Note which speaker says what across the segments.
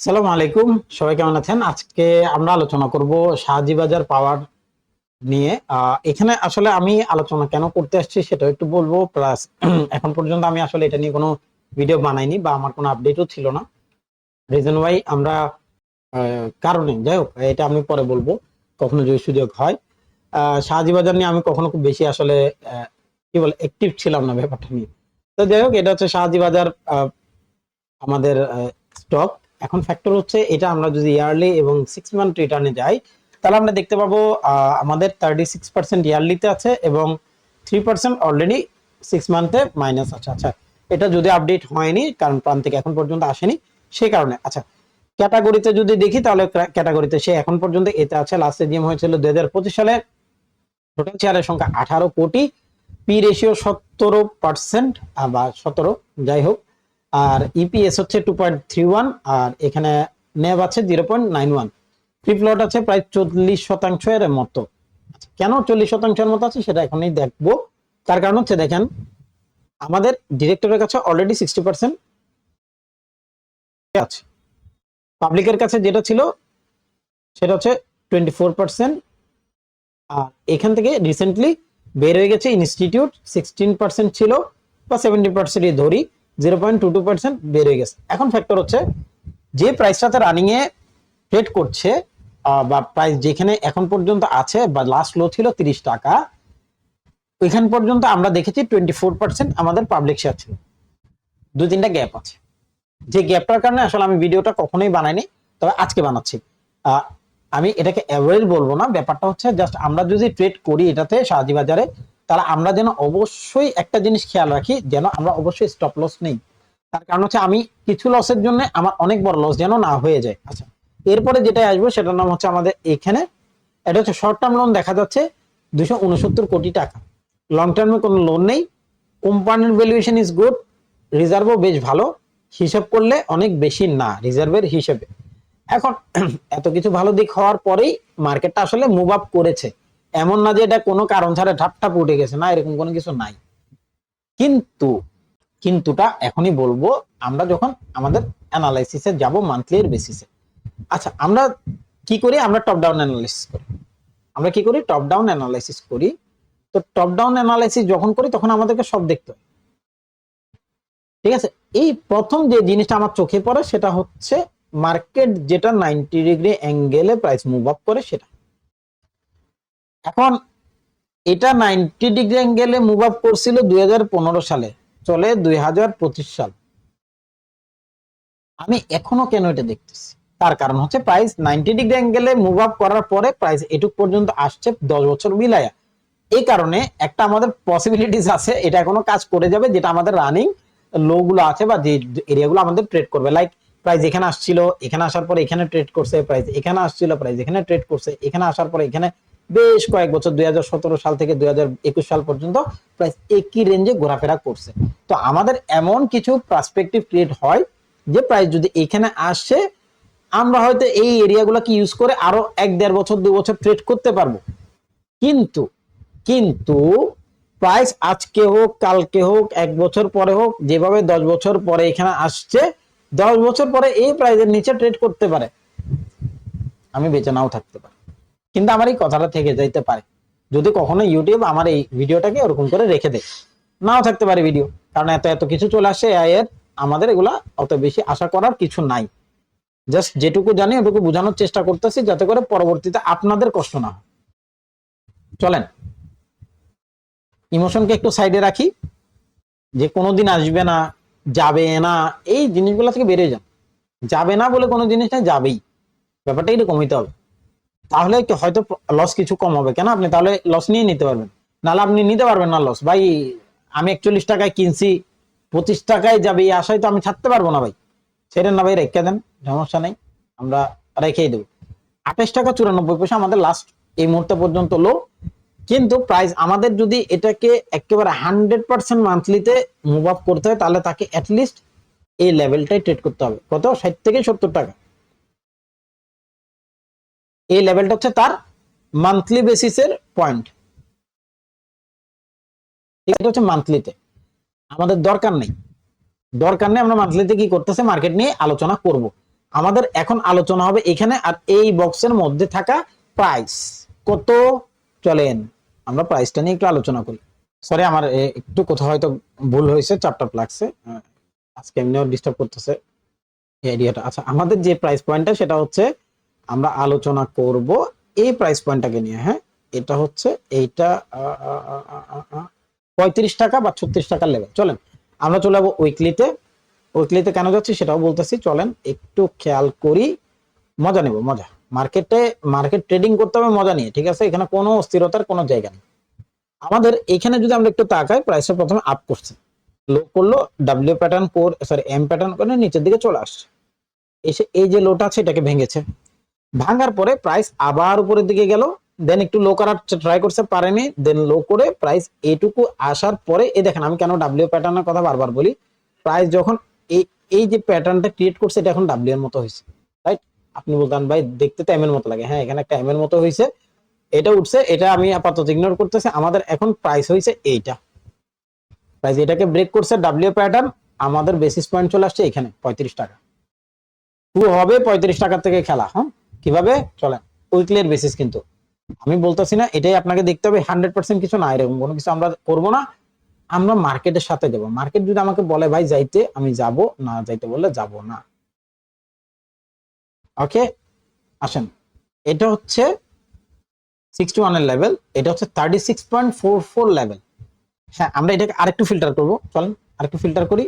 Speaker 1: সালাম আলাইকুম। সবাই কেমন আছেন? আজকে আমরা আলোচনা করব শাহজি বাজার পাওয়ার নিয়ে। এখানে আসলে আমি আলোচনা কেন করতে আসছি সেটা একটু বলব। প্লাস এখন পর্যন্ত আমি আসলে এটা নিয়ে কোনো ভিডিও বানাইনি বা আমার কোনো আপডেটও ছিল না। রিজন ওয়াই আমরা কারণে, যাই হোক, এটা আমি পরে বলব। কখনো যদি সুযোগ হয়। শাহজি বাজার নিয়ে আমি কখনো খুব বেশি আসলে কি বলে অ্যাক্টিভ ছিলাম না ব্যাপারটা নিয়ে। তো যাই হোক, এটা হচ্ছে শাহজি বাজার আমাদের স্টক এখন ফ্যাক্টর হচ্ছে এটা আমরা যদি ইয়ারলি এবং সিক্স মান্থ রিটার্নে যাই, তাহলে আমরা দেখতে পাবো আমাদের থার্টি সিক্স পার্সেন্ট ইয়ারলিতে আছে এবং থ্রি পার্সেন্ট অলরেডি সিক্স মান্থে মাইনাস আছে। আচ্ছা এটা যদি আপডেট হয়নি, কারণ প্রান্তিক এখন পর্যন্ত আসেনি সেই কারণে। আচ্ছা ক্যাটাগরিতে যদি দেখি, তাহলে ক্যাটাগরিতে সে এখন পর্যন্ত এতে আছে। লাস্ট জিএম হয়েছিল দুই হাজার পঁচিশ সালে। টোটাল শেয়ারের সংখ্যা আঠারো কোটি। পি রেশিও সতেরো পার্সেন্ট বা সতেরো, যাই হোক। আর ইপিএস হচ্ছে টু পয়েন্ট থ্রি ওয়ান আর এখানে নেব আছে zero point nine one free আছে প্রায় চল্লিশ শতাংশ এর মতো। আচ্ছা, কেন চল্লিশ শতাংশের মতো আছে সেটা এখনই দেখব। তার কারণ হচ্ছে দেখেন আমাদের ডিরেক্টরের কাছে অলরেডি সিক্সটি পার্সেন্ট আছে। পাবলিকের কাছে যেটা ছিল সেটা হচ্ছে টোয়েন্টি ফোর পার্সেন্ট আর এখান থেকে রিসেন্টলি বের হয়ে গেছে ইনস্টিটিউট সিক্সটিন পার্সেন্ট ছিল বা সেভেন্টি পার্সেন্টই ধরি। Zero point two two percent হয়ে গেছে। এখন ফ্যাক্টর হচ্ছে যে প্রাইসটাতে রানিং এ ট্রেড করছে বা প্রাইস যেখানে এখন পর্যন্ত আছে বা লাস্ট লো ছিল তিরিশ টাকা, ওইখান পর্যন্ত আমরা দেখেছি টোয়েন্টি ফোর পার্সেন্ট আমাদের পাবলিক শেয়ার ছিল। দুই তিনটা গ্যাপ আছে। যে গ্যাপটার কারণে আসলে আমি ভিডিওটা কখনোই বানাইনি, তবে আজকে বানাচ্ছি। আমি এটাকে অ্যাভয়েড বলব না, ব্যাপারটা হচ্ছে জাস্ট আমরা যদি ট্রেড করি এটাতে শাহজি বাজারে তাহলে আমরা যেন অবশ্যই একটা জিনিস খেয়াল রাখি, যেন আমরা অবশ্যই স্টপ লস নেই। তার কারণ হচ্ছে আমি কিছু লসের জন্য আমার অনেক বড় লস যেন না হয়ে যায়। আচ্ছা এরপরে যেটা আসব সেটার নাম হচ্ছে আমাদের এখানে, এটা হচ্ছে শর্ট টার্ম লোন দেখা যাচ্ছে দুশো উনসত্তর কোটি টাকা। লং টার্মে কোনো লোন নেই কোম্পানির ভ্যালুয়েশন ইজ গুড রিজার্ভও বেশ ভালো, হিসাব করলে অনেক বেশি না রিজার্ভের হিসেবে। এখন এত কিছু ভালো দিক হওয়ার পরেই মার্কেটটা আসলে মুভ আপ করেছে। এমন না যে এটা কোনো কারণ ছাড়া ঠাপ ঠাপ উঠে গেছে, না, এরকম কোনো কিছু নাই। কিন্তু, কিন্তুটা এখনই বলব, আমরা যখন আমাদের অ্যানালাইসিসে যাব মান্থলি এর বেসিসে আচ্ছা আমরা কি করি? আমরা টপ ডাউন অ্যানালাইসিস করি। আমরা কি করি? টপ ডাউন অ্যানালাইসিস করি। তো টপ ডাউন অ্যানালাইসিস যখন করি, তখন আমাদেরকে সব দেখতে হয়। ঠিক আছে? এই প্রথম যে জিনিসটা আমার চোখে পড়ে, সেটা হচ্ছে মার্কেট যেটা নাইনটি ডিগ্রি অ্যাঙ্গেলে প্রাইস মুভ আপ করে, সেটা। এখন এটা নাইনটি ডিগ্রি অ্যাঙ্গেলে মুভ আপ করছিল দুই সালে, চলে দুই সাল। আমি এখনও কেন এটা দেখতেছি? তার কারণ হচ্ছে প্রাইস নাইনটি ডিগ্রি অ্যাঙ্গেলে মুভ আপ করার পরে প্রাইস এটুক পর্যন্ত আসছে দশ বছর বিলায়া এই কারণে একটা আমাদের পসিবিলিটিস আছে, এটা এখনও কাজ করে যাবে, যেটা আমাদের রানিং লো গুলো আছে বা যে এরিয়াগুলো আমাদের ট্রেড করবে। লাইক প্রাইস এখানে আসছিল, এখানে আসার পরে এখানে ট্রেড করছে প্রাইস এখানে আসছিল প্রাইস এখানে ট্রেড করছে, এখানে আসার পরে এখানে বেশ কয়েক বছর, দুই হাজার সতেরো সাল থেকে দু হাজার একুশ সাল পর্যন্ত প্রায় একই রেঞ্জে ঘোরাফেরা করছে। তো আমাদের এমন কিছু পার্সপেক্টিভ ক্রিয়েট হয় যে প্রাইস যদি এখানে আসে, আমরা হয়তো এই এরিয়াগুলোকে ইউজ করে আরও এক, দেড় বছর, দু বছর ট্রেড করতে পারব। কিন্তু কিন্তু প্রাইস আজকে হোক, কালকে হোক, এক বছর পরে হোক, যেভাবে দশ বছর পরে এখানে আসছে, দশ বছর পরে এই প্রাইসের নিচে ট্রেড করতে পারে। আমি বেঁচে নাও থাকতে পারি। কিন্তু আমার এই কথাটা থেকে যাইতে পারে। যদি কখনো ইউটিউব আমার এই ভিডিওটাকে ওরকম করে রেখে দেয়। নাও থাকতে পারে ভিডিও কারণ এত এত কিছু চলে আসে AI এর, আমাদের এগুলা অত বেশি আশা করার কিছু নাই। জাস্ট যেটুকু জানি ওটুকু বোঝানোর চেষ্টা করতেছি যাতে করে পরবর্তীতে আপনাদের কষ্ট না হয়। চলেন। ইমোশনকে একটু সাইডে রাখি। যে কোনোদিন আসবে না, যাবে না, এই জিনিসগুলো থেকে বেরিয়ে যান। যাবে না বলে কোনো জিনিস না যাবেই। ব্যাপারটা এরকম হইতে হবে। তাহলে হয়তো লস কিছু কম হবে? কেন? আপনি তাহলে লস নিয়ে নিতে পারবেন। নাহলে আপনি নিতে পারবেন না লস ভাই, আমি একচল্লিশ টাকায় কিনছি, পঁচিশ টাকায় যাবে, এই আশায় তো আমি ছাড়তে পারব না ভাই। ছেড়েন না ভাই, রেখে দেন, সমস্যা নেই। আমরা রেখেই দেবো। আঠাশ টাকা চুরানব্বই পয়সা আমাদের লাস্ট এই মুহূর্তে পর্যন্ত লো কিন্তু প্রাইস আমাদের যদি এটাকে একেবারে হান্ড্রেড পার্সেন্ট মান্থলিতে মুভ আপ করতে হয়, তাহলে তাকে অ্যাটলিস্ট এই লেভেলটাই ট্রেড করতে হবে। কত? ষাট থেকে সত্তর টাকা। এই লেভেলটা হচ্ছে তার মান্থলি বেসিসের পয়েন্ট এটা হচ্ছে মান্থলিতে আমাদের দরকার নেই। দরকার নেই আমরা মান্থলিতে কি করতেছে মার্কেট নিয়ে আলোচনা করব। আমাদের এখন আলোচনা হবে এখানে আর এই বক্সের মধ্যে থাকা প্রাইস কত? চলেন, আমরা প্রাইসটা নিয়ে একটু আলোচনা করি। সরি আমার একটু কোথাও হয়তো ভুল হয়েছে চাপটা লাগছে। আজকে এমনিও ডিস্টার্ব করতেছে। আইডিয়াটা আচ্ছা আমাদের যে প্রাইস পয়েন্টটা সেটা হচ্ছে আমরা আলোচনা করব এই প্রাইস পয়েন্টটাকে নিয়ে হ্যাঁ? এটা হচ্ছে এইটা পঁয়ত্রিশ টাকা বা ছত্রিশ টাকার লেভেল চলেন, আমরা চলে যাব উইকলিতে উইকলিতে কেন যাচ্ছি সেটাও বলতেছি। চলেন, একটু খেয়াল করি। মজা নেব, মজা। মার্কেটে, মার্কেট ট্রেডিং করতে হবে, মজা নিয়ে, ঠিক আছে? এখানে কোনো অস্থিরতার কোনো জায়গা নেই। আমাদের এখানে যদি আমরা একটু তাকাই প্রাইসটা প্রথমে আপ করছে। লো করল ডাব্লিউ প্যাটার্ন কোর সরি এম প্যাটার্ন করে নিচের দিকে চলে আসছে। এসে এই যে লোটা আছে, এটাকে ভেঙেছে। ভাঙার পরে প্রাইস আবার উপরের দিকে গেল দেন একটু লো করার ট্রাই করতে পারেনি দেন লো করে প্রাইস এটুকু আসার পরে, এই দেখেন আমি কেন ডাব্লিউ প্যাটার্নের কথা বারবার বলি প্রাইস যখন এই এই যে প্যাটার্নটা ক্রিয়েট করছে, এটা এখন ডাব্লিউ এর মতো হয়েছে রাইট আপনি বলতেন, ভাই, দেখতে তো এম এর মতো লাগে। হ্যাঁ এখানে একটা এম এর মতো হয়েছে, এটা উঠছে, এটা আমি আপাতত ইগনোর করতেছি, আমাদের এখন প্রাইস হয়েছে এইটা। প্রাইস এটাকে ব্রেক করছে ডাব্লিউ প্যাটার্ন আমাদের বেসিস পয়েন্ট চলে আসছে এখানে, পঁয়ত্রিশ টাকা। হবে পঁয়ত্রিশ টাকা থেকে খেলা হ্যাঁ? কীভাবে? চলেন উইকলির বেসিস কিন্তু। আমি বলতেছি না, এটাই আপনাকে দেখতে হবে হান্ড্রেড পার্সেন্ট কিছু না, এরকম কোনো কিছু আমরা করব না। আমরা মার্কেটের সাথে যাব মার্কেট যদি আমাকে বলে, ভাই, যাইতে, আমি যাব, না যাইতে বললে যাব না। ওকে আসেন, এটা হচ্ছে সিক্সটি ওয়ানের লেভেল এটা হচ্ছে thirty six point four four level হ্যাঁ আমরা এটাকে আরেকটু ফিল্টার করব। চলেন, আরেকটু ফিল্টার করি।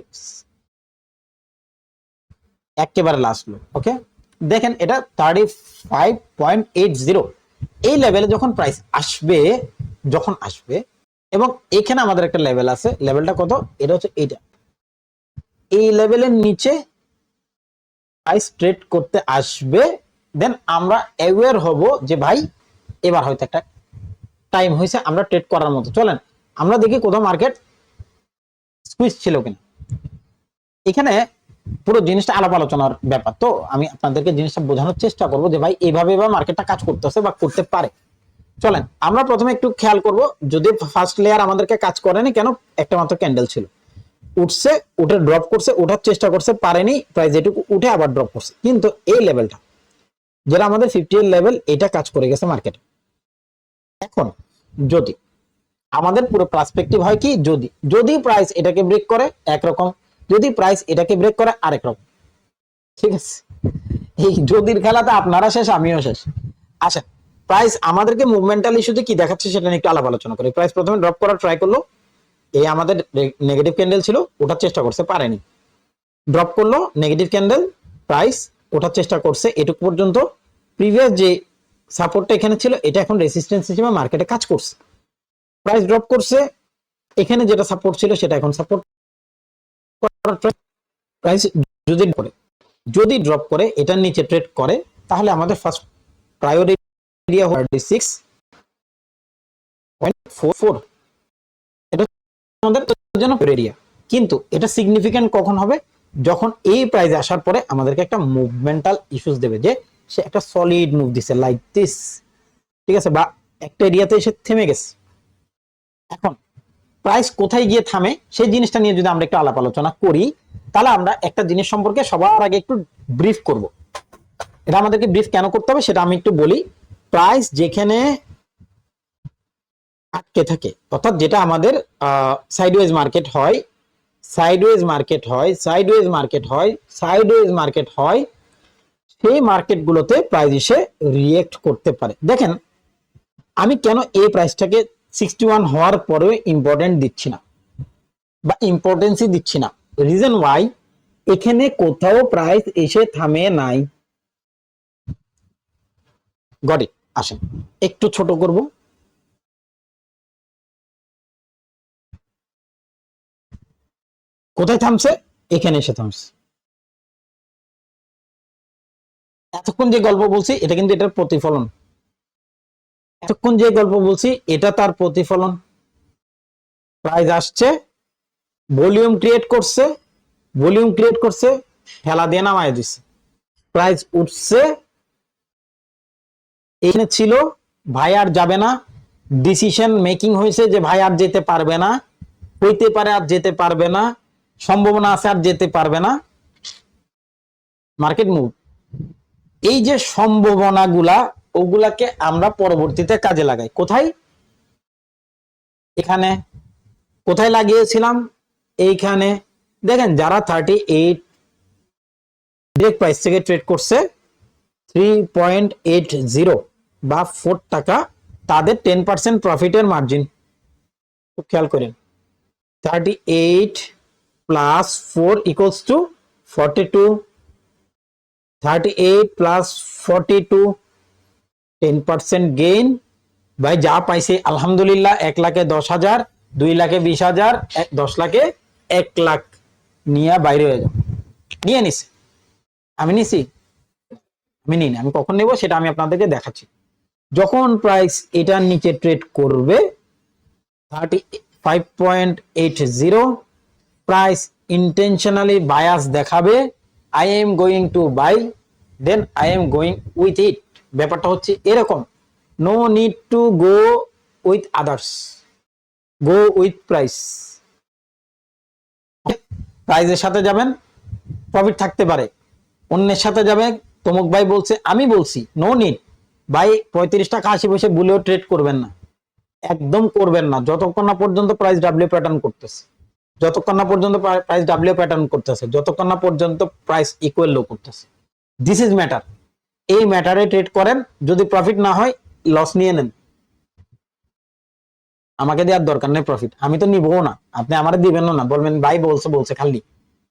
Speaker 1: একেবারে লাস্ট লো ওকে দেখেন এটা thirty five point eight zero এই লেভেলে যখন প্রাইস আসবে, যখন আসবে, এবং এখানে আমাদের একটা লেভেল আছে লেভেলটা কত? এটা হচ্ছে এইটা এই লেভেলের নিচে প্রাইস ট্রেড করতে আসবে দেন আমরা অ্যাওয়ার হব যে ভাই, এবার হয়তো একটা টাইম হয়েছে, আমরা ট্রেড করার মতো। চলেন, আমরা দেখি কোথাও মার্কেট সুইচ ছিল কিনা। এখানে পুরো জিনিসটা আলাপ আলোচনার ব্যাপার। তো আমি আপনাদেরকে জিনিসটা বোঝানোর চেষ্টা করব যে ভাই এইভাবে বা মার্কেটটা কাজ করতেছে বা করতে পারে। চলেন, আমরা প্রথমে একটু খেয়াল করব, যদি ফার্স্ট লেয়ার আমাদেরকে কাজ করেনি কেন? একটা মাত্র ক্যান্ডেল ছিল। উঠছে, উঠে ড্রপ করছে, ওঠার চেষ্টা করছে, পারেনি প্রায় যেটুকু উঠে আবার ড্রপ করছে। কিন্তু এই লেভেলটা যেটা আমাদের ফিফটি এর লেভেল এটা কাজ করে গেছে মার্কেটে এখন, যদি আমাদের পুরো পার্সপেক্টিভ হয় কি? যদি যদি প্রাইস এটাকে ব্রেক করে, একরকম যদি প্রাইস এটাকে ব্রেক করে আরেক রকম। ঠিক আছে? এই যদির খেলাতে আপনারা শেষ, আমিও শেষ। আচ্ছা প্রাইস আমাদেরকে মুভমেন্টাল ইস্যুতে কি দেখাচ্ছে সেটা নিয়ে একটু আলাপ আলোচনা করি। প্রাইস প্রথমে ড্রপ করার ট্রাই করল। এই আমাদের নেগেটিভ ক্যান্ডেল ছিল, ওঠার চেষ্টা করছে, পারেনি। ড্রপ করল নেগেটিভ ক্যান্ডেল প্রাইস ওঠার চেষ্টা করছে, এটুকু পর্যন্ত। প্রিভিয়াস যে সাপোর্টটা এখানে ছিল, এটা এখন রেসিস্টেন্স হিসেবে মার্কেটে কাজ করছে। প্রাইস ড্রপ করছে, এখানে যেটা সাপোর্ট ছিল, সেটা এখন সাপোর্ট প্রাইস যদি করে যদি ড্রপ করে এটার নিচে ট্রেড করে, তাহলে আমাদের ফার্স্ট প্রায়োরিটি এরিয়া সিক্স কিন্তু এটা সিগনিফিক্যান্ট কখন হবে? যখন এই প্রাইস আসার পরে আমাদেরকে একটা মুভমেন্টাল ইস্যুস দেবে যে সে একটা সলিড মুভ দিছে লাইক দিস ঠিক আছে? বা একটা এরিয়াতে এসে থেমে গেছে। এখন প্রাইস কোথায় গিয়ে থামে, সেই জিনিসটা নিয়ে যদি আমরা একটু আলাপ আলোচনা করি, তাহলে আমরা একটা জিনিস সম্পর্কে সবার আগে একটু ব্রিফ করব। এটা আমাদেরকে ব্রিফ কেন করতে হবে সেটা আমি একটু বলি। প্রাইস যেখানে আটকে থাকে, অর্থাৎ যেটা আমাদের সাইডওয়েজ মার্কেট হয় সাইডওয়েজ মার্কেট হয় সাইডওয়েজ মার্কেট হয় সাইডওয়েজ মার্কেট হয়, সেই মার্কেটগুলোতে প্রাইস এসে রিয়েক্ট করতে পারে। দেখেন, আমি কেন এই প্রাইসটাকে সিক্সটি ওয়ান হওয়ার পরেও ইম্পর্টেন্ট দিচ্ছি না বা ইম্পর্টেন্সই দিচ্ছি না। রিজন ওয়াই এখানে কোথাও প্রাইস এসে থামে নাই। ইট আসেন। একটু ছোট করব। কোথায় থামছে? এখানে এসে থামছে। এতক্ষণ যে গল্প বলছি, এটা কিন্তু এটার প্রতিফলন। এতক্ষণ যে গল্প বলছি, এটা তার প্রতিফলন। প্রাইজ আসছে ভলিউম ক্রিয়েট করছে ভলিউম ক্রিয়েট করছে ঠেলা দিয়ে নামায় দিছে। প্রাইজ উঠছে, এখানে ছিল, ভাই আর যাবে না ডিসিশন মেকিং হয়েছে যে ভাই আর যেতে পারবে না, হইতে পারে আর যেতে পারবে না, সম্ভাবনা আছে আর যেতে পারবে না। মার্কেট মুভ এই যে সম্ভাবনাগুলা ওগুলাকে আমরা পরবর্তীতে কাজে লাগাই। কোথায়? এখানে। কোথায় লাগিয়েছিলাম? এইখানে। দেখেন, যারা থার্টি এইট ব্রেক প্রাইস থেকে ট্রেড করছে থ্রি পয়েন্ট এইট জিরো বা ফোর টাকা, তাদের টেন পার্সেন্ট প্রফিটের মার্জিন খেয়াল করেন। Thirty eight plus four equals to forty two thirty eight plus forty two ten percent gain ভাই, যা পাইছে, আলহামদুলিল্লাহ, এক লাখে দশ হাজার, দুই লাখে বিশ হাজার দশ লাখে এক লাখ নিয়ে বাইরে হয়ে যাও। নিয়ে নিছে। আমি নিছি। আমি নিই আমি কখন নেব সেটা আমি আপনাদেরকে দেখাচ্ছি। যখন প্রাইস এটার নিচে ট্রেড করবে thirty five point eight zero price intentionally bias দেখাবে I am going to buy then I am going with it ব্যাপারটা হচ্ছে এরকম। No need to go with others go with price প্রাইজের সাথে যাবেন প্রফিট থাকতে পারে। অন্যের সাথে যাবে, তমুক ভাই বলছে, আমি বলছি নো নিড ভাই পঁয়ত্রিশ টাকা আশি পয়সা বুলেও ট্রেড করবেন না। একদম করবেন না। যতক্ষণ না পর্যন্ত প্রাইস ডাব্লিউ প্যাটার্ন করতেছে। যতক্ষণ না পর্যন্ত প্রাইস ডাব্লিউ প্যাটার্ন করতেছে। যতক্ষণ না পর্যন্ত প্রাইস ইকুয়াল লো করতেছে। দিস ইজ ম্যাটার এই ম্যাটারে ট্রেড করেন, যদি প্রফিট না হয় লস নিয়ে নেন। আমাকে দেওয়ার দরকার নেই প্রফিট আমি তো নিবও না। আপনি আমার দিবেন না। বলবেন, ভাই, বলছে বলছে, খালি।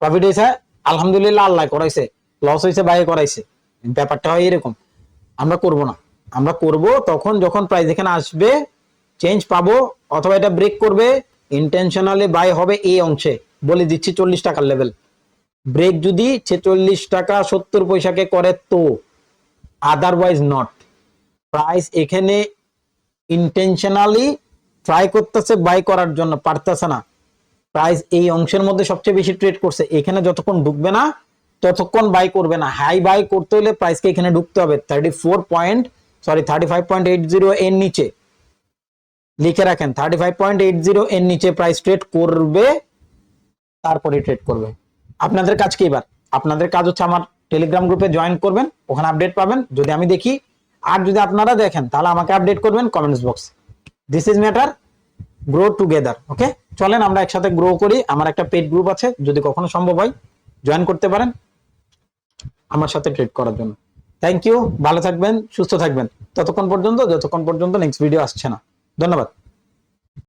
Speaker 1: প্রফিট হয়েছে আলহামদুলিল্লাহ আল্লাহ করাইছে। লস হয়েছে ভাই করাইছে। ব্যাপারটা হয় এরকম। আমরা করব না। আমরা করব তখন যখন প্রাইস এখানে আসবে চেঞ্জ পাবো, অথবা এটা ব্রেক করবে ইন্টেনশনালি বাই হবে এই অংশে। বলে দিচ্ছি চল্লিশ টাকার লেভেল ব্রেক যদি ছেচল্লিশ টাকা সত্তর পয়সাকে করে তো আদারওয়াইজ নট প্রাইস এখানে ইন্টেনশনালি ট্রাই করতেছে বাই করার জন্য পারতেছে না। প্রাইস এই অংশের মধ্যে সবচেয়ে বেশি ট্রেড করছে, এখানে যতক্ষণ ঢুকবে না, ততক্ষণ বাই করবে না। হাই বাই করতে হলে প্রাইসকে এখানে ঢুকতে হবে thirty four point sorry thirty five point eight zero এর নিচে। লিখে রাখেন thirty five point eight zero এর নিচে প্রাইস ট্রেড করবে, তারপরে ট্রেড করবে। আপনাদের কাজ কি এবার? আপনাদের কাজ হচ্ছে আমার টেলিগ্রাম গ্রুপে জয়েন করবেন, ওখানে আপডেট পাবেন। যদি আমি দেখি, আর যদি আপনারা দেখেন, তাহলে আমাকে আপডেট করবেন comments box this is matter grow together okay চলেন, আমরা একসাথে গ্রো করি। আমার একটা পেড গ্রুপ আছে, যদি কখনো সম্ভব হয় জয়েন করতে পারেন আমার সাথে ট্রেড করার জন্য। থ্যাংক ইউ ভালো থাকবেন, সুস্থ থাকবেন। ততক্ষণ পর্যন্ত, যতক্ষণ পর্যন্ত নেক্সট ভিডিও আসছে না। ধন্যবাদ।